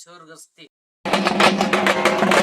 ಸ್ವಾಗತ ನಾನು ನಜೀರ್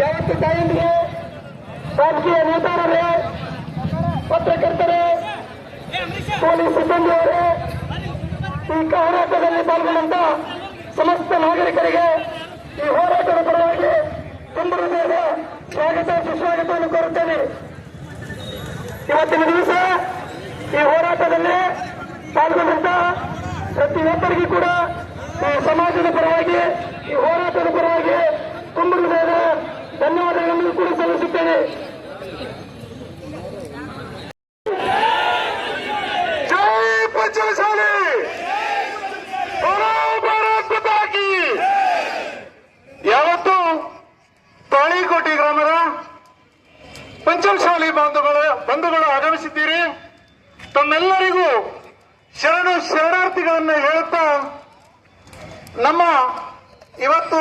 ಯಾವತ್ತು ತಾಯಂದಿಗೆ ರಾಜಕೀಯ ನೇತಾರರೇ, ಪತ್ರಕರ್ತರೇ, ಪೊಲೀಸ್ ಸಿಬ್ಬಂದಿಯವರೇ, ಈ ಹೋರಾಟದಲ್ಲಿ ಪಾಲ್ಗೊಂಡಂತ ಸಮಸ್ತ ನಾಗರಿಕರಿಗೆ ಈ ಹೋರಾಟದ ಪರವಾಗಿ ತುಂಬ ಹೃದಯದ ಸ್ವಾಗತ, ಸುಸ್ವಾಗತವನ್ನು ಕೋರುತ್ತೇನೆ. ಇವತ್ತಿನ ದಿವಸ ಈ ಹೋರಾಟದಲ್ಲಿ ಪಾಲ್ಗೊಂಡಂತ ಪ್ರತಿಯೊಬ್ಬರಿಗೂ ಕೂಡ ಸಮಾಜದ ಪರವಾಗಿ, ಈ ಹೋರಾಟದ ಪರವಾಗಿ ತುಂಬ ಧನ್ಯವಾದಗಳನ್ನು ಕೂಡ ಸಲ್ಲಿಸುತ್ತೇನೆ. ಯಾವತ್ತು ಗ್ರಾಮದ ಪಂಚಮಸಾಲಿ ಬಾಂಧವಗಳು ಬಂಧುಗಳು ಆಗಮಿಸಿದ್ದೀರಿ? ತಮ್ಮೆಲ್ಲರಿಗೂ ಶರಣು ಶರಣಾರ್ಥಿಗಳನ್ನ ಹೇಳುತ್ತಾ ನಮ್ಮ ಇವತ್ತು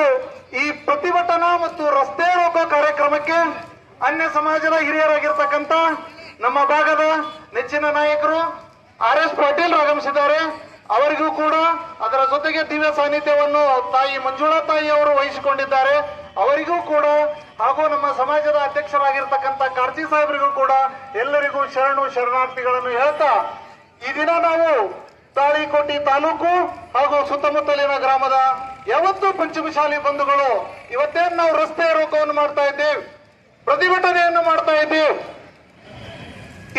ಈ ಪ್ರತಿಭಟನಾ ಮತ್ತು ರಸ್ತೆ ರೋಕೋ ಕಾರ್ಯಕ್ರಮಕ್ಕೆ ಅನ್ಯ ಸಮಾಜದ ಹಿರಿಯರಾಗಿರ್ತಕ್ಕಂಥ ನಮ್ಮ ಭಾಗದ ನೆಚ್ಚಿನ ನಾಯಕರು ಆರ್ ಎಸ್ ಪಾಟೀಲ್ ಆಗಮಿಸಿದ್ದಾರೆ. ಅವರಿಗೂ ಕೂಡ ಅದರ ಜೊತೆಗೆ ದಿವ್ಯ ಸಾನ್ನಿಧ್ಯವನ್ನು ತಾಯಿ ಮಂಜುಳಾ ತಾಯಿ ಅವರು ವಹಿಸಿಕೊಂಡಿದ್ದಾರೆ. ಅವರಿಗೂ ಕೂಡ ಹಾಗೂ ನಮ್ಮ ಸಮಾಜದ ಅಧ್ಯಕ್ಷರಾಗಿರ್ತಕ್ಕಂಥ ಕಾರ್ಜಿ ಸಾಹೇಬರಿಗೂ ಕೂಡ ಎಲ್ಲರಿಗೂ ಶರಣು ಶರಣಾರ್ಥಿಗಳನ್ನು ಹೇಳ್ತಾ ಈ ದಿನ ನಾವು ತಾಳಿಕೋಟಿ ತಾಲೂಕು ಹಾಗೂ ಸುತ್ತಮುತ್ತಲಿನ ಗ್ರಾಮದ ಯಾವತ್ತು ಪಂಚಮಶಾಲಿ ಬಂಧುಗಳು, ಇವತ್ತೇ ನಾವು ರಸ್ತೆ ರೋಕವನ್ನು ಮಾಡ್ತಾ ಇದ್ದೇವೆ. ಪ್ರತಿಭಟನೆಯನ್ನು ಮಾಡ್ತಾ ಇದ್ದೇವೆ.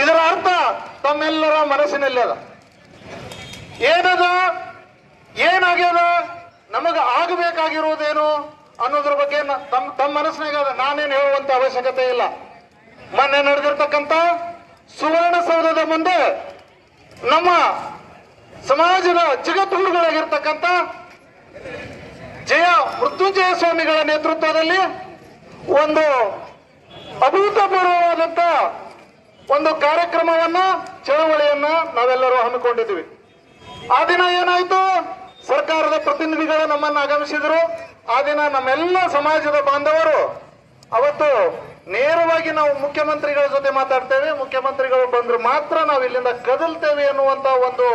ಇದರ ಅರ್ಥ ತಮ್ಮೆಲ್ಲರ ಮನಸ್ಸಿನಲ್ಲಿ ಅದ. ಏನದ? ಏನಾಗ್ಯದ? ನಮಗ ಆಗಬೇಕಾಗಿರುವುದೇನು ಅನ್ನೋದ್ರ ಬಗ್ಗೆ ತಮ್ಮ ತಮ್ಮ ಮನಸ್ಸಿನಾಗ ನಾನೇನು ಹೇಳುವಂತ ಅವಶ್ಯಕತೆ ಇಲ್ಲ. ಮೊನ್ನೆ ನಡೆದಿರ್ತಕ್ಕಂಥ ಸುವರ್ಣಸೌಧದ ಮುಂದೆ ನಮ್ಮ ಸಮಾಜದ ಜಗದ್ಗುರುಗಳಾಗಿರ್ತಕ್ಕಂಥ ಜಯ ಮೃತ್ಯುಂಜಯ ಸ್ವಾಮಿಗಳ ನೇತೃತ್ವದಲ್ಲಿ ಒಂದು ಅಭೂತಪೂರ್ವವಾದಂತ ಒಂದು ಕಾರ್ಯಕ್ರಮವನ್ನ, ಚಳವಳಿಯನ್ನ ನಾವೆಲ್ಲರೂ ಹಮ್ಮಿಕೊಂಡಿದ್ವಿ ಆ ದಿನ ಏನಾಯ್ತು? ಸರ್ಕಾರದ ಪ್ರತಿನಿಧಿಗಳು ನಮ್ಮನ್ನು ಆಗಮಿಸಿದ್ರು. ಆ ದಿನ ನಮ್ಮೆಲ್ಲ ಸಮಾಜದ ಬಾಂಧವರು ಅವತ್ತು ನೇರವಾಗಿ ನಾವು ಮುಖ್ಯಮಂತ್ರಿಗಳ ಜೊತೆ ಮಾತಾಡ್ತೇವೆ. ಮುಖ್ಯಮಂತ್ರಿಗಳು ಬಂದ್ರೆ ಮಾತ್ರ ನಾವು ಇಲ್ಲಿಂದ ಕದಲ್ತೇವೆ ಅನ್ನುವಂತ ಒಂದು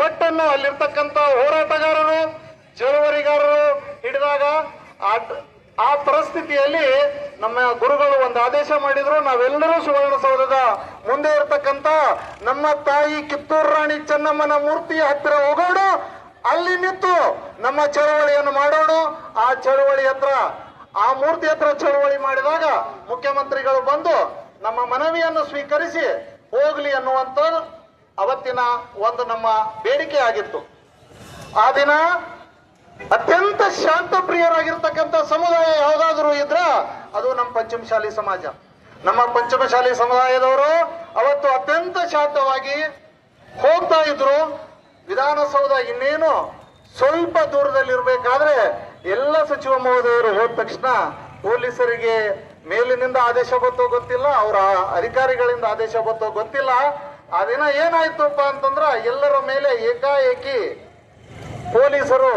ಪಟ್ಟನ್ನು ಅಲ್ಲಿರ್ತಕ್ಕಂಥ ಹೋರಾಟಗಾರರು, ಚಳುವಳಿಗಾರರು ಹಿಡಿದಾಗ ಆ ಪರಿಸ್ಥಿತಿಯಲ್ಲಿ ನಮ್ಮ ಗುರುಗಳು ಒಂದು ಆದೇಶ ಮಾಡಿದ್ರು, ನಾವೆಲ್ಲರೂ ಸುವರ್ಣಸೌಧದ ಮುಂದೆ ಇರತಕ್ಕಂತ ನಮ್ಮ ತಾಯಿ ಕಿತ್ತೂರು ರಾಣಿ ಚೆನ್ನಮ್ಮನ ಮೂರ್ತಿಯ ಹತ್ತಿರ ಹೋಗೋಣ ಅಲ್ಲಿ ನಿಂತು ನಮ್ಮ ಚಳವಳಿಯನ್ನು ಮಾಡೋಣ ಆ ಚಳವಳಿ ಹತ್ರ, ಆ ಮೂರ್ತಿ ಹತ್ರ ಚಳವಳಿ ಮಾಡಿದಾಗ ಮುಖ್ಯಮಂತ್ರಿಗಳು ಬಂದು ನಮ್ಮ ಮನವಿಯನ್ನು ಸ್ವೀಕರಿಸಿ ಹೋಗ್ಲಿ ಅನ್ನುವಂತ ಅವತ್ತಿನ ಒಂದು ನಮ್ಮ ಬೇಡಿಕೆ ಆಗಿತ್ತು. ಆ ದಿನ ಅತ್ಯಂತ ಶಾಂತ ಪ್ರಿಯರಾಗಿರ್ತಕ್ಕಂಥ ಸಮುದಾಯ ಯಾವುದಾದ್ರೂ ಇದ್ರ ಅದು ನಮ್ಮ ಪಂಚಮಶಾಲಿ ಸಮಾಜ. ನಮ್ಮ ಪಂಚಮಶಾಲಿ ಸಮುದಾಯದವರು ಅವತ್ತು ಅತ್ಯಂತ ಶಾಂತವಾಗಿ ಹೋಗ್ತಾ ಇದ್ರು. ವಿಧಾನಸೌಧ ಇನ್ನೇನು ಸ್ವಲ್ಪ ದೂರದಲ್ಲಿರ್ಬೇಕಾದ್ರೆ ಎಲ್ಲ ಸಚಿವ ಮಹೋದಯರು ಹೋದ ತಕ್ಷಣ ಪೊಲೀಸರಿಗೆ ಮೇಲಿನಿಂದ ಆದೇಶ ಬತ್ತೋ ಗೊತ್ತಿಲ್ಲ, ಅವರ ಅಧಿಕಾರಿಗಳಿಂದ ಆದೇಶ ಬತ್ತೋ ಗೊತ್ತಿಲ್ಲ. ಆ ದಿನ ಏನಾಯ್ತುಪ್ಪ ಅಂತಂದ್ರ ಎಲ್ಲರ ಮೇಲೆ ಏಕಾಏಕಿ ಪೊಲೀಸರು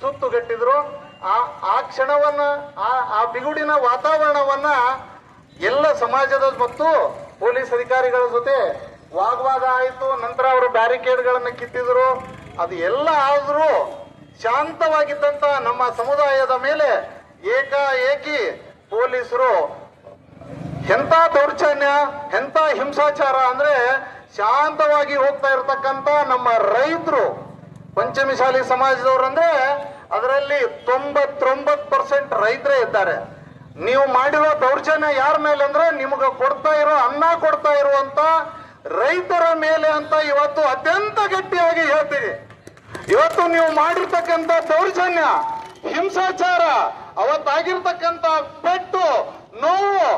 ಸುತ್ತುಗಟ್ಟಿದ್ರು. ಆ ಆ ಕ್ಷಣವನ್ನ, ಆ ಬಿಗುಡಿನ ವಾತಾವರಣವನ್ನ ಎಲ್ಲ ಸಮಾಜದ ಮತ್ತು ಪೊಲೀಸ್ ಅಧಿಕಾರಿಗಳ ಜೊತೆ ವಾಗ್ವಾದ ಆಯಿತು. ನಂತರ ಅವರು ಬ್ಯಾರಿಕೇಡ್ಗಳನ್ನು ಕಿತ್ತಿದ್ರು. ಅದು ಎಲ್ಲ ಆದರೂ ಶಾಂತವಾಗಿದ್ದಂಥ ನಮ್ಮ ಸಮುದಾಯದ ಮೇಲೆ ಏಕಾಏಕಿ ಪೊಲೀಸರು ಎಂತ ದೌರ್ಜನ್ಯ ಎಂತ ಹಿಂಸಾಚಾರ ಅಂದ್ರೆ ಶಾಂತವಾಗಿ ಹೋಗ್ತಾ ಇರತಕ್ಕಂತ ನಮ್ಮ ರೈತರು ಪಂಚಮಿಶಾಲಿ ಸಮಾಜದವ್ರು ಅಂದ್ರೆ ಅದರಲ್ಲಿ ತೊಂಬತ್ತೊಂಬತ್ತು ಪರ್ಸೆಂಟ್ ರೈತರೇ ಇದ್ದಾರೆ. ನೀವು ಮಾಡಿರೋ ದೌರ್ಜನ್ಯ ಯಾರ ಮೇಲೆ ಅಂದ್ರೆ ನಿಮಗೆ ಕೊಡ್ತಾ ಇರೋ ಅನ್ನ ಕೊಡ್ತಾ ಇರುವಂತ ರೈತರ ಮೇಲೆ ಅಂತ ಇವತ್ತು ಅತ್ಯಂತ ಗಟ್ಟಿಯಾಗಿ ಹೇಳ್ತೀವಿ ಇವತ್ತು ನೀವು ಮಾಡಿರ್ತಕ್ಕಂಥ ದೌರ್ಜನ್ಯ, ಹಿಂಸಾಚಾರ, ಅವತ್ತಾಗಿರ್ತಕ್ಕಂಥ ಪೆಟ್ಟು, ನೋವು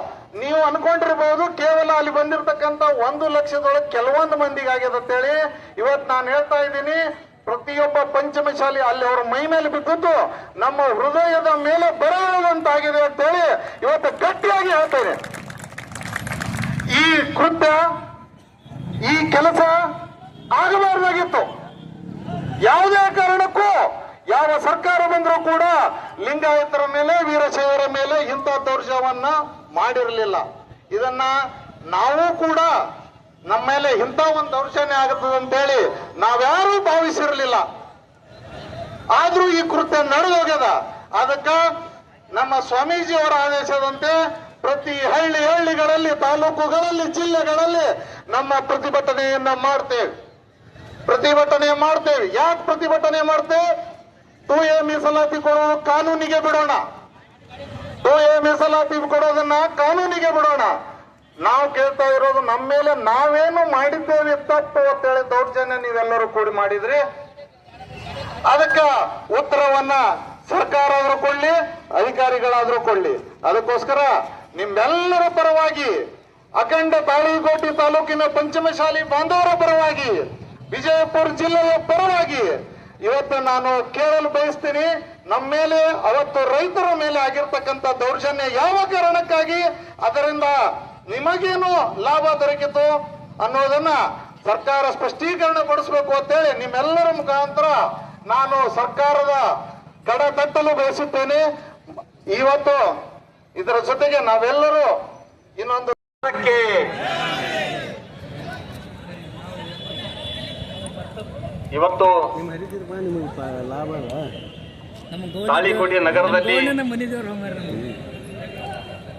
ನೀವು ಅನ್ಕೊಂಡಿರ್ಬೋದು, ಕೇವಲ ಅಲ್ಲಿ ಬಂದಿರತಕ್ಕಂತ ಒಂದು ಲಕ್ಷದೊಳಗೆ ಕೆಲವೊಂದು ಮಂದಿಗೆ ಆಗ್ಯದ ಅಂತೇಳಿ. ಇವತ್ತು ನಾನು ಹೇಳ್ತಾ ಇದ್ದೀನಿ, ಪ್ರತಿಯೊಬ್ಬ ಪಂಚಮಶಾಲಿ ಅಲ್ಲಿ ಅವರ ಮೈ ಮೇಲೆ ಬಿದ್ದದ್ದು ನಮ್ಮ ಹೃದಯದ ಮೇಲೆ ಬರೆಯುವಂತಾಗಿದೆ ಅಂತೇಳಿ ಇವತ್ತು ಗಟ್ಟಿಯಾಗಿ ಹೇಳ್ತೇನೆ ಈ ಕೃತ್ಯ, ಈ ಕೆಲಸ ಆಗಬಾರ್ದಾಗಿತ್ತು. ಯಾವುದೇ ಕಾರಣಕ್ಕೂ ಯಾವ ಸರ್ಕಾರ ಬಂದರೂ ಕೂಡ ಲಿಂಗಾಯತರ ಮೇಲೆ, ವೀರಶೈವರ ಮೇಲೆ ಇಂಥ ದೌರ್ಜನ್ಯವನ್ನ ಮಾಡಿರಲಿಲ್ಲ. ಇದನ್ನ ನಾವು ಕೂಡ ನಮ್ಮ ಮೇಲೆ ಇಂಥ ಒಂದು ದೌರ್ಜನ್ಯ ಆಗುತ್ತದೆ ಅಂತೇಳಿ ನಾವ್ಯಾರೂ ಭಾವಿಸಿರಲಿಲ್ಲ. ಆದ್ರೂ ಈ ಕೃತ್ಯ ನಡೆದೋಗ್ಯದ. ಅದಕ್ಕ ನಮ್ಮ ಸ್ವಾಮೀಜಿ ಅವರ ಆದೇಶದಂತೆ ಪ್ರತಿ ಹಳ್ಳಿ ಹಳ್ಳಿಗಳಲ್ಲಿ, ತಾಲೂಕುಗಳಲ್ಲಿ, ಜಿಲ್ಲೆಗಳಲ್ಲಿ ನಮ್ಮ ಪ್ರತಿಭಟನೆಯನ್ನ ಮಾಡ್ತೇವೆ. ಪ್ರತಿಭಟನೆ ಮಾಡ್ತೇವೆ. ಯಾಕೆ ಪ್ರತಿಭಟನೆ ಮಾಡ್ತೇವೆ? ಟು ಎ ಮೀಸಲಾತಿ ಕೊಡೋ ಕಾನೂನಿಗೆ ಬಿಡೋಣ. ಎ ಮೀಸಲಾತಿ ಕೊಡೋದನ್ನ ಕಾನೂನಿಗೆ ಬಿಡೋಣ. ನಾವು ಕೇಳ್ತಾ ಇರೋದು ನಮ್ಮ ಮೇಲೆ ನಾವೇನು ಮಾಡಿದ್ದೇವೆ ತಪ್ಪು ಅಂತೇಳಿ ದೌರ್ಜನ್ಯ ನೀವೆಲ್ಲರೂ ಕೂಡಿ ಮಾಡಿದ್ರಿ. ಅದಕ್ಕ ಉತ್ತರವನ್ನ ಸರ್ಕಾರ ಆದ್ರೂ ಕೊಡ್ಲಿ, ಅಧಿಕಾರಿಗಳಾದ್ರೂ ಕೊಡ್ಲಿ. ಅದಕ್ಕೋಸ್ಕರ ನಿಮ್ಮೆಲ್ಲರ ಪರವಾಗಿ ಅಖಂಡ ತಾಳಿಗೋಟಿ ತಾಲೂಕಿನ ಪಂಚಮಶಾಲಿ ಬಾಂಧವರ ಪರವಾಗಿ, ವಿಜಯಪುರ ಜಿಲ್ಲೆಯ ಪರವಾಗಿ ಇವತ್ತು ನಾನು ಕೇಳಲು ಬಯಸ್ತೀನಿ. ನಮ್ಮ ಮೇಲೆ ಅವತ್ತು ರೈತರ ಮೇಲೆ ಆಗಿರ್ತಕ್ಕಂಥ ದೌರ್ಜನ್ಯ ಯಾವ ಕಾರಣಕ್ಕಾಗಿ? ಅದರಿಂದ ನಿಮಗೇನು ಲಾಭ ದೊರಕಿತು ಅನ್ನೋದನ್ನ ಸರ್ಕಾರ ಸ್ಪಷ್ಟೀಕರಣ ಪಡಿಸಬೇಕು ಅಂತೇಳಿ ನಿಮ್ಮೆಲ್ಲರ ಮುಖಾಂತರ ನಾನು ಸರ್ಕಾರದ ಕಡ ತಟ್ಟಲು ಬಯಸುತ್ತೇನೆ. ಇವತ್ತು ಇದರ ಜೊತೆಗೆ ನಾವೆಲ್ಲರೂ ಇನ್ನೊಂದು ಇವತ್ತು ತಾಳಿಕೋಟೆ ನಗರದಲ್ಲಿ.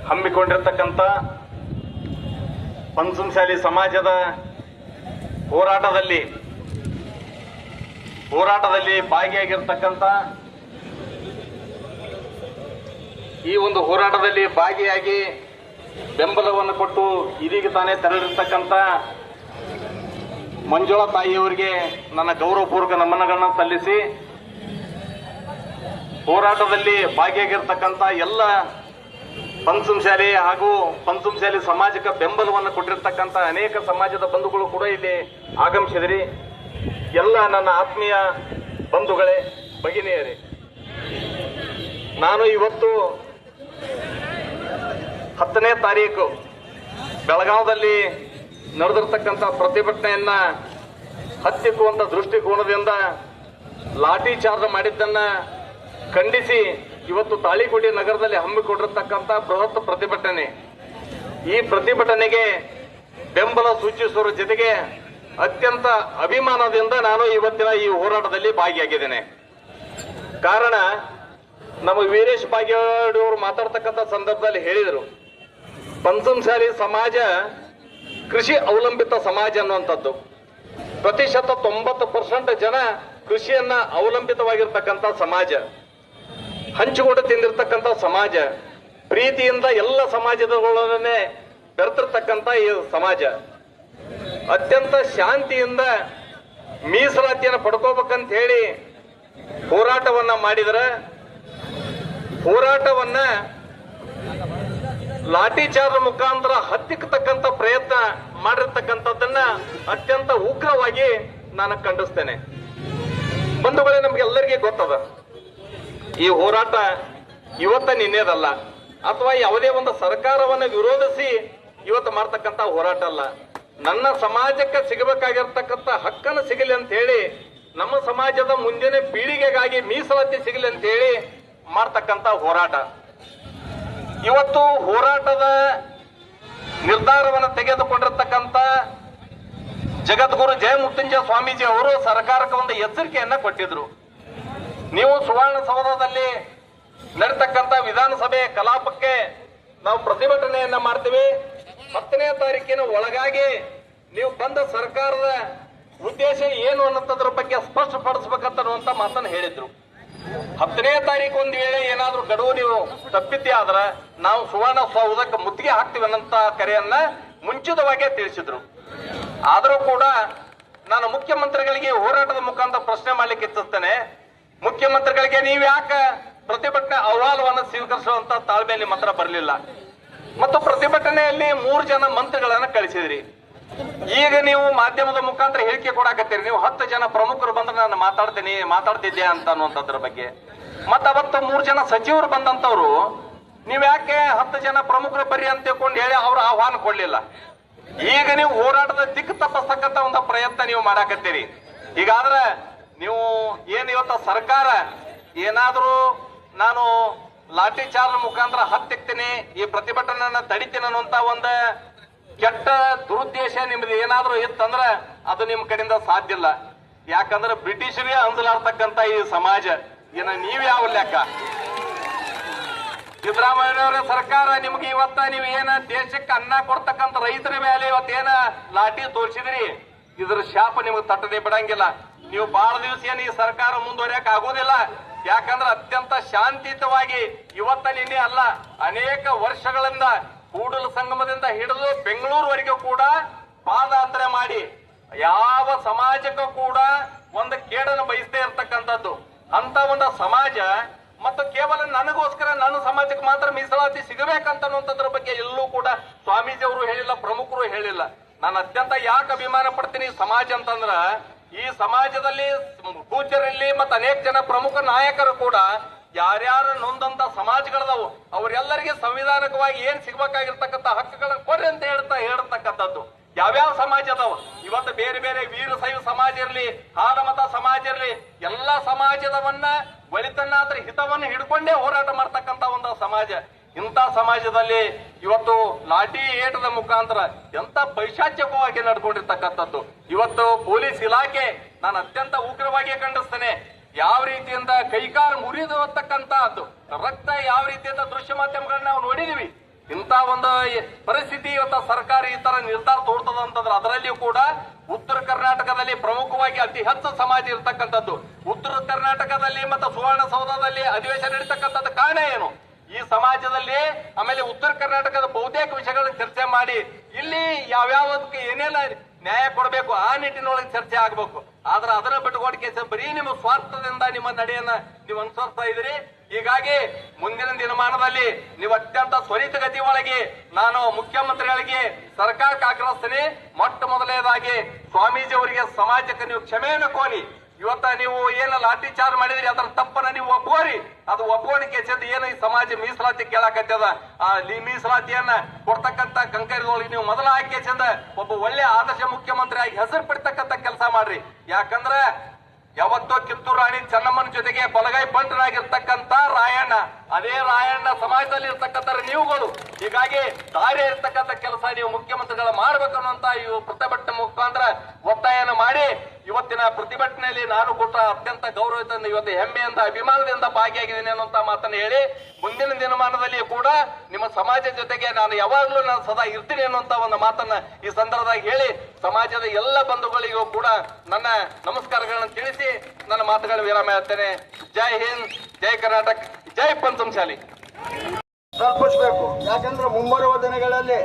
ಹಮ್ಮಿಕೊಂಡಿರ್ತಕ್ಕಂಥ ಪಂಚಮಶಾಲಿ ಸಮಾಜದ ಹೋರಾಟದಲ್ಲಿ ಹೋರಾಟದಲ್ಲಿ ಭಾಗಿಯಾಗಿರ್ತಕ್ಕಂಥ ಈ ಒಂದು ಹೋರಾಟದಲ್ಲಿ ಭಾಗಿಯಾಗಿ ಬೆಂಬಲವನ್ನು ಕೊಟ್ಟು ಇದೀಗ ತಾನೇ ತೆರಳಿರ್ತಕ್ಕಂಥ ಮಂಜುಳಾ ತಾಯಿಯವರಿಗೆ ನನ್ನ ಗೌರವಪೂರ್ವಕ ನಮನಗಳನ್ನ ಸಲ್ಲಿಸಿ ಹೋರಾಟದಲ್ಲಿ ಭಾಗಿಯಾಗಿರ್ತಕ್ಕಂಥ ಎಲ್ಲ ಪಂಚಮಶಾಲಿ ಹಾಗೂ ಪಂಚಮಶಾಲಿ ಸಮಾಜಕ್ಕೆ ಬೆಂಬಲವನ್ನು ಕೊಟ್ಟಿರ್ತಕ್ಕಂಥ ಅನೇಕ ಸಮಾಜದ ಬಂಧುಗಳು ಕೂಡ ಇಲ್ಲಿ ಆಗಮಿಸಿದ್ರಿ. ಎಲ್ಲ ನನ್ನ ಆತ್ಮೀಯ ಬಂಧುಗಳೇ, ಭಗಿನಿಯರೇ, ನಾನು ಇವತ್ತು ಹತ್ತನೇ ತಾರೀಕು ಬೆಳಗಾವದಲ್ಲಿ ನಡೆದಿರ್ತಕ್ಕಂಥ ಪ್ರತಿಭಟನೆಯನ್ನ ಹತ್ತಿಕ್ಕುವಂಥ ದೃಷ್ಟಿಕೋನದಿಂದ ಲಾಠಿ ಚಾರ್ಜ್ ಮಾಡಿದ್ದನ್ನ ಖಂಡಿಸಿ, ಇವತ್ತು ತಾಳಿಕೋಟೆ ನಗರದಲ್ಲಿ ಹಮ್ಮಿಕೊಂಡಿರ್ತಕ್ಕಂಥ ಬೃಹತ್ ಪ್ರತಿಭಟನೆ. ಈ ಪ್ರತಿಭಟನೆಗೆ ಬೆಂಬಲ ಸೂಚಿಸುವ ಜೊತೆಗೆ ಅತ್ಯಂತ ಅಭಿಮಾನದಿಂದ ನಾನು ಇವತ್ತಿನ ಈ ಹೋರಾಟದಲ್ಲಿ ಭಾಗಿಯಾಗಿದ್ದೇನೆ. ಕಾರಣ, ನಮ್ಮ ವೀರೇಶ್ ಬಾಗೇವಾಡಿಯವರು ಮಾತಾಡ್ತಕ್ಕಂಥ ಸಂದರ್ಭದಲ್ಲಿ ಹೇಳಿದರು ಪಂಚಮಸಾಲಿ ಸಮಾಜ ಕೃಷಿ ಅವಲಂಬಿತ ಸಮಾಜ ಅನ್ನುವಂಥದ್ದು. ಪ್ರತಿಶತ ತೊಂಬತ್ತು ಪರ್ಸೆಂಟ್ ಜನ ಕೃಷಿಯನ್ನ ಅವಲಂಬಿತವಾಗಿರ್ತಕ್ಕಂಥ ಸಮಾಜ. ಹಂಚಿಕೊಂಡು ತಿಂದಿರ್ತಕ್ಕಂಥ ಸಮಾಜ, ಪ್ರೀತಿಯಿಂದ ಎಲ್ಲ ಸಮಾಜದೊಡನೆ ಬೆರೆತಿರ್ತಕ್ಕಂಥ ಈ ಸಮಾಜ. ಅತ್ಯಂತ ಶಾಂತಿಯಿಂದ ಮೀಸಲಾತಿಯನ್ನು ಪಡ್ಕೋಬೇಕಂತ ಹೇಳಿ ಹೋರಾಟವನ್ನ ಮಾಡಿದ್ರ, ಹೋರಾಟವನ್ನ ಲಾಠಿ ಚಾರ್ಜ್ ಮುಖಾಂತರ ಹತ್ತಿಕ್ಕತಕ್ಕಂಥ ಪ್ರಯತ್ನ ಮಾಡಿರ್ತಕ್ಕಂಥದ್ದನ್ನ ಅತ್ಯಂತ ಉಗ್ರವಾಗಿ ನಾನು ಖಂಡಿಸ್ತೇನೆ. ಬಂಧುಗಳೇ, ನಮ್ಗೆಲ್ಲರಿಗೆ ಗೊತ್ತದ. ಈ ಹೋರಾಟ ಇವತ್ತ ನಿನ್ನೆದಲ್ಲ. ಅಥವಾ ಯಾವುದೇ ಒಂದು ಸರ್ಕಾರವನ್ನು ವಿರೋಧಿಸಿ ಇವತ್ತು ಮಾಡ್ತಕ್ಕಂಥ ಹೋರಾಟ ಅಲ್ಲ. ನನ್ನ ಸಮಾಜಕ್ಕೆ ಸಿಗಬೇಕಾಗಿರ್ತಕ್ಕಂಥ ಹಕ್ಕನ್ನು ಸಿಗಲಿ ಅಂತ ಹೇಳಿ ನಮ್ಮ ಸಮಾಜದ ಮುಂದಿನ ಪೀಳಿಗೆಗಾಗಿ ಮೀಸಲಾತಿ ಸಿಗಲಿ ಅಂತ ಹೇಳಿ ಮಾಡ್ತಕ್ಕಂಥ ಹೋರಾಟ. ಇವತ್ತು ಹೋರಾಟದ ನಿರ್ಧಾರವನ್ನು ತೆಗೆದುಕೊಂಡಿರ್ತಕ್ಕಂಥ ಜಗದ್ಗುರು ಜಯಮೃತ್ಯುಂಜಯ ಸ್ವಾಮೀಜಿ ಅವರು ಸರ್ಕಾರಕ್ಕೆ ಒಂದು ಎಚ್ಚರಿಕೆಯನ್ನ ಕೊಟ್ಟಿದ್ರು. ನೀವು ಸುವರ್ಣಸೌಧದಲ್ಲಿ ನಡೀತಕ್ಕಂಥ ವಿಧಾನಸಭೆ ಕಲಾಪಕ್ಕೆ ನಾವು ಪ್ರತಿಭಟನೆಯನ್ನ ಮಾಡ್ತೀವಿ. ಹತ್ತನೇ ತಾರೀಕಿನ ಒಳಗಾಗಿ ನೀವು ಬಂದ ಸರ್ಕಾರದ ಉದ್ದೇಶ ಏನು ಅನ್ನೋದ್ರ ಬಗ್ಗೆ ಸ್ಪಷ್ಟಪಡಿಸ್ಬೇಕಂತ ಮಾತನ್ನು ಹೇಳಿದ್ರು. ಹತ್ತನೇ ತಾರೀಕು ಒಂದು ವೇಳೆ ಏನಾದ್ರೂ ಗಡುವು ನೀವು ತಪ್ಪಿದ್ದೆ ಆದ್ರೆ ನಾವು ಸುವರ್ಣ ಸೌಧಕ್ಕೆ ಮುತ್ತಿಗೆ ಹಾಕ್ತೀವಿ ಅನ್ನಂತ ಕರೆಯನ್ನ ಮುಂಚಿತವಾಗೇ ತಿಳಿಸಿದ್ರು. ಆದರೂ ಕೂಡ ನಾನು ಮುಖ್ಯಮಂತ್ರಿಗಳಿಗೆ ಹೋರಾಟದ ಮುಖಾಂತರ ಪ್ರಶ್ನೆ ಮಾಡಲಿಕ್ಕೆ ಇಚ್ಛಿಸ್ತೇನೆ. ಮುಖ್ಯಮಂತ್ರಿಗಳಿಗೆ ನೀವು ಯಾಕೆ ಪ್ರತಿಭಟನೆ ಅಹವಾಲವನ್ನು ಸ್ವೀಕರಿಸುವಂತ ತಾಳ್ಮೆ ನಿಮ್ಮ ಹತ್ರ ಬರಲಿಲ್ಲ? ಮತ್ತು ಪ್ರತಿಭಟನೆಯಲ್ಲಿ ಮೂರು ಜನ ಮಂತ್ರಿಗಳನ್ನ ಕಳಿಸಿದ್ರಿ. ಈಗ ನೀವು ಮಾಧ್ಯಮದ ಮುಖಾಂತರ ಹೇಳಿಕೆ ಕೊಡಾಕತ್ತೀರಿ. ನೀವು ಹತ್ತು ಜನ ಪ್ರಮುಖರು ಬಂದ್ರೆ ನಾನು ಮಾತಾಡ್ತೀನಿ ಮಾತಾಡ್ತಿದ್ದೆ ಅಂತ ಅನ್ನುವಂಥದ್ರ ಬಗ್ಗೆ. ಮತ್ತ ಅವತ್ತು ಮೂರು ಜನ ಸಚಿವರು ಬಂದಂತವ್ರು, ನೀವ್ ಯಾಕೆ ಹತ್ತು ಜನ ಪ್ರಮುಖರು ಬರ್ರಿ ಅಂತ ತಿಳ್ಕೊಂಡು ಹೇಳಿ ಅವ್ರು ಆಹ್ವಾನ ಕೊಡ್ಲಿಲ್ಲ. ಈಗ ನೀವು ಹೋರಾಟದ ದಿಕ್ಕು ತಪ್ಪಿಸ್ತಕ್ಕಂತ ಒಂದು ಪ್ರಯತ್ನ ನೀವು ಮಾಡಾಕತ್ತೀರಿ. ಹೀಗಾದ್ರೆ ನೀವು ಏನು ಇವತ್ತ ಸರ್ಕಾರ ಏನಾದರೂ ನಾನು ಲಾಠಿ ಚಾರ್ಜ್ ಮುಖಾಂತರ ಹತ್ತಿಕ್ತೀನಿ, ಈ ಪ್ರತಿಭಟನೆಯನ್ನು ತಡಿತೀನಿ ಅನ್ನುವಂತ ಒಂದು ಕೆಟ್ಟ ದುರುದ್ದೇಶ ನಿಮ್ದು ಏನಾದರೂ ಇತ್ತಂದ್ರೆ ಅದು ನಿಮ್ ಕಡೆಯಿಂದ ಸಾಧ್ಯ ಇಲ್ಲ. ಯಾಕಂದ್ರೆ ಬ್ರಿಟಿಷರಿಗೆ ಅಂದಲಾರ್ತಕ್ಕಂತ ಈ ಸಮಾಜ. ಏನ ನೀವ್ ಯಾವ ಲೆಕ್ಕ? ಸಿದ್ದರಾಮಯ್ಯನವರ ಸರ್ಕಾರ ನಿಮ್ಗೆ ಇವತ್ತ ನೀವು ಏನ ದೇಶಕ್ಕೆ ಅನ್ನ ಕೊಡ್ತಕ್ಕಂತ ರೈತರ ಮೇಲೆ ಇವತ್ತೇನ ಲಾಠಿ ತೋರಿಸಿದ್ರಿ? ಇದ್ರ ಶಾಪ ನಿಮ್ಗೆ ತಟ್ಟದೆ ಬಿಡಂಗಿಲ್ಲ. ನೀವು ಬಹಳ ದಿವಸ ಏನು ಈ ಸರ್ಕಾರ ಮುಂದುವರಿಯಕ್ ಆಗೋದಿಲ್ಲ. ಯಾಕಂದ್ರೆ ಅತ್ಯಂತ ಶಾಂತಿಯುತವಾಗಿ ಇವತ್ತ ನಿನ್ನೆ ಅಲ್ಲ, ಅನೇಕ ವರ್ಷಗಳಿಂದ ಕೂಡಲ ಸಂಗಮದಿಂದ ಹಿಡಿದು ಬೆಂಗಳೂರುವರೆಗೂ ಕೂಡ ಪಾದಯಾತ್ರೆ ಮಾಡಿ, ಯಾವ ಸಮಾಜಕ್ಕೂ ಕೂಡ ಒಂದು ಕೇಡನ್ನು ಬಯಸದೇ ಇರ್ತಕ್ಕಂಥದ್ದು. ಅಂತ ಒಂದು ಸಮಾಜ, ಮತ್ತು ಕೇವಲ ನನಗೋಸ್ಕರ ನನ್ನ ಸಮಾಜಕ್ಕೆ ಮಾತ್ರ ಮೀಸಲಾತಿ ಸಿಗಬೇಕಂತನ್ನುವಂಥದ್ರ ಬಗ್ಗೆ ಎಲ್ಲೂ ಕೂಡ ಸ್ವಾಮೀಜಿ ಅವರು ಹೇಳಿಲ್ಲ, ಪ್ರಮುಖರು ಹೇಳಿಲ್ಲ. ನಾನು ಅತ್ಯಂತ ಯಾಕೆ ಅಭಿಮಾನ ಪಡ್ತೀನಿ ಸಮಾಜ ಅಂತಂದ್ರ ಈ ಸಮಾಜದಲ್ಲಿ ಪೂಜ್ಯರಲ್ಲಿ ಮತ್ತು ಅನೇಕ ಜನ ಪ್ರಮುಖ ನಾಯಕರು ಕೂಡ ಯಾರ್ಯಾರ ನೊಂದಂತ ಸಮಾಜಗಳದವು, ಅವರೆಲ್ಲರಿಗೆ ಸಂವಿಧಾನಕವಾಗಿ ಏನ್ ಸಿಗ್ಬೇಕಾಗಿರ್ತಕ್ಕಂಥ ಹಕ್ಕುಗಳ ಕೊಡ್ರಿ ಅಂತ ಹೇಳ್ತಾ ಹೇಳ್ತಕ್ಕಂಥದ್ದು. ಯಾವ್ಯಾವ ಸಮಾಜ ಅದಾವ? ಇವತ್ತು ಬೇರೆ ಬೇರೆ ವೀರಶೈವ ಸಮಾಜ ಇರಲಿ ಹಾಲಮತ ಸಮಾಜ ಇರಲಿ, ಎಲ್ಲಾ ಸಮಾಜದವನ್ನ ಒಳಿತನ್ನಾದ್ರ ಹಿತವನ್ನು ಹಿಡ್ಕೊಂಡೇ ಹೋರಾಟ ಮಾಡ್ತಕ್ಕಂಥ ಒಂದು ಸಮಾಜ. ಇಂಥ ಸಮಾಜದಲ್ಲಿ ಇವತ್ತು ಲಾಠಿ ಏಟದ ಮುಖಾಂತರ ಎಂತ ಪೈಶಾಚ್ಯಕವಾಗಿ ನಡ್ಕೊಂಡಿರ್ತಕ್ಕಂಥದ್ದು. ಇವತ್ತು ಪೊಲೀಸ್ ಇಲಾಖೆ ನಾನು ಅತ್ಯಂತ ಉಗ್ರವಾಗಿ ಖಂಡಿಸ್ತೇನೆ. ಯಾವ ರೀತಿಯಿಂದ ಕೈಕಾಲು ಮುರಿದಿರತಕ್ಕಂತಹದ್ದು ರಕ್ತ ಯಾವ ರೀತಿಯಿಂದ ದೃಶ್ಯ ಮಾಧ್ಯಮಗಳನ್ನ ನಾವು ನೋಡಿದೀವಿ, ಇಂಥ ಒಂದು ಪರಿಸ್ಥಿತಿ ಇವತ್ತ ಸರ್ಕಾರ ಈ ತರ ನಿರ್ಧಾರ ತೋರ್ತದ ಅಂತಂದ್ರೆ ಅದರಲ್ಲಿಯೂ ಕೂಡ ಉತ್ತರ ಕರ್ನಾಟಕದಲ್ಲಿ ಪ್ರಮುಖವಾಗಿ ಅತಿ ಹೆಚ್ಚು ಸಮಾಜ ಇರ್ತಕ್ಕಂಥದ್ದು. ಉತ್ತರ ಕರ್ನಾಟಕದಲ್ಲಿ ಮತ್ತು ಸುವರ್ಣಸೌಧದಲ್ಲಿ ಅಧಿವೇಶನ ನಡೀತಕ್ಕಂಥದ್ದು ಕಾರಣ ಏನು? ಈ ಸಮಾಜದಲ್ಲಿ ಆಮೇಲೆ ಉತ್ತರ ಕರ್ನಾಟಕದ ಬಹುತೇಕ ವಿಷಯಗಳನ್ನ ಚರ್ಚೆ ಮಾಡಿ ಇಲ್ಲಿ ಯಾವ್ಯಾವದಕ್ಕೆ ಏನೆಲ್ಲ ನ್ಯಾಯ ಕೊಡಬೇಕು, ಆ ನಿಟ್ಟಿನೊಳಗೆ ಚರ್ಚೆ ಆಗ್ಬೇಕು. ಆದ್ರೆ ಅದನ್ನ ಬಿಟ್ಟುಕೊಡಕ್ಕೆ ಬರೀ ನಿಮ್ಮ ಸ್ವಾರ್ಥದಿಂದ ನಿಮ್ಮ ನಡೆಯನ್ನ ನೀವು ಅನುಸರಿಸ್ತಾ ಇದ್ದೀರಿ. ಹೀಗಾಗಿ ಮುಂದಿನ ದಿನಮಾನದಲ್ಲಿ ನೀವು ಅತ್ಯಂತ ತ್ವರಿತಗತಿ ಒಳಗೆ ನಾನು ಮುಖ್ಯಮಂತ್ರಿಗಳಿಗೆ ಸರ್ಕಾರಕ್ಕೆ ಆಗ್ರಹಿಸ್ತೀನಿ. ಮೊಟ್ಟ ಮೊದಲನೇದಾಗಿ ಸ್ವಾಮೀಜಿ ಅವರಿಗೆ ಸಮಾಜಕ್ಕೆ ನೀವು ಕ್ಷಮೆಯನ್ನು ಕೋರಿ. ಇವತ್ತ ನೀವು ಏನ ಲಾಠಿ ಮಾಡಿದ್ರಿ, ಅದರ ತಪ್ಪನ ನೀವು ಒಪ್ಪೋರಿ ಅದು ಒಪ್ಕೋಣಿಕೆ ಚೆಂದ ಏನು ಈ ಸಮಾಜ ಮೀಸಲಾತಿ ಕೇಳಾಕತ್ತದ. ಆ ಮೀಸಲಾತಿಯನ್ನ ಕೊಡ್ತಕ್ಕಂತ ಕಂಕರಿದೊಳಗೆ ನೀವು ಮೊದಲ ಆಯ್ಕೆ ಚಂದ ಒಬ್ಬ ಒಳ್ಳೆ ಆದರ್ಶ ಮುಖ್ಯಮಂತ್ರಿ ಆಗಿ ಹೆಸರು ಪಡ್ತಕ್ಕಂತ ಕೆಲಸ ಮಾಡ್ರಿ. ಯಾಕಂದ್ರೆ ಯಾವತ್ತೋ ಕಿತ್ತೂರು ರಾಣಿ ಚೆನ್ನಮ್ಮನ ಜೊತೆಗೆ ಬಲಗೈ ಬಂಟನಾಗಿರ್ತಕ್ಕಂತ ರಾಯಣ್ಣ ಅದೇ ರಾಯಣ್ಣ ಸಮಾಜದಲ್ಲಿ ಇರ್ತಕ್ಕಂಥ ನೀವುಗಳು. ಹೀಗಾಗಿ ದಾರಿ ಇರ್ತಕ್ಕಂಥ ಕೆಲಸ ನೀವು ಮುಖ್ಯಮಂತ್ರಿಗಳ ಮಾಡ್ಬೇಕು ಅನ್ನುವಂತ ಇವು ಪ್ರತಿಭಟನೆ ಮುಖಾಂತರ ಒತ್ತಾಯನ ಮಾಡಿ, ಇವತ್ತಿನ ಪ್ರತಿಭಟನೆಯಲ್ಲಿ ನಾನು ಕೂಡ ಅತ್ಯಂತ ಗೌರವದಿಂದ ಇವತ್ತು ಹೆಮ್ಮೆಯಿಂದ, ಅಭಿಮಾನದಿಂದ ಭಾಗಿಯಾಗಿದ್ದೀನಿ ಅನ್ನುವಂತ ಮಾತನ್ನು ಹೇಳಿ, ಮುಂದಿನ ದಿನಮಾನದಲ್ಲಿ ಕೂಡ ನಿಮ್ಮ ಸಮಾಜ ಜೊತೆಗೆ ನಾನು ಯಾವಾಗಲೂ ನಾನು ಸದಾ ಇರ್ತೀನಿ ಅನ್ನುವಂತ ಒಂದು ಮಾತನ್ನ ಈ ಸಂದರ್ಭದಾಗ ಹೇಳಿ, ಸಮಾಜದ ಎಲ್ಲ ಬಂಧುಗಳಿಗೂ ಕೂಡ ನನ್ನ ನಮಸ್ಕಾರಗಳನ್ನು ತಿಳಿಸಿ ನನ್ನ ಮಾತುಗಳ ವಿರಾಮ ಹೇಳ್ತೇನೆ. ಜೈ ಹಿಂದ್ ಜೈ ಕರ್ನಾಟಕ ಜೈ ಪಂಚಮಶಾಲಿ ತಲುಪಿಸ್ಬೇಕು. ಯಾಕಂದ್ರೆ ಮುಂಬರುವ ದಿನಗಳಲ್ಲಿ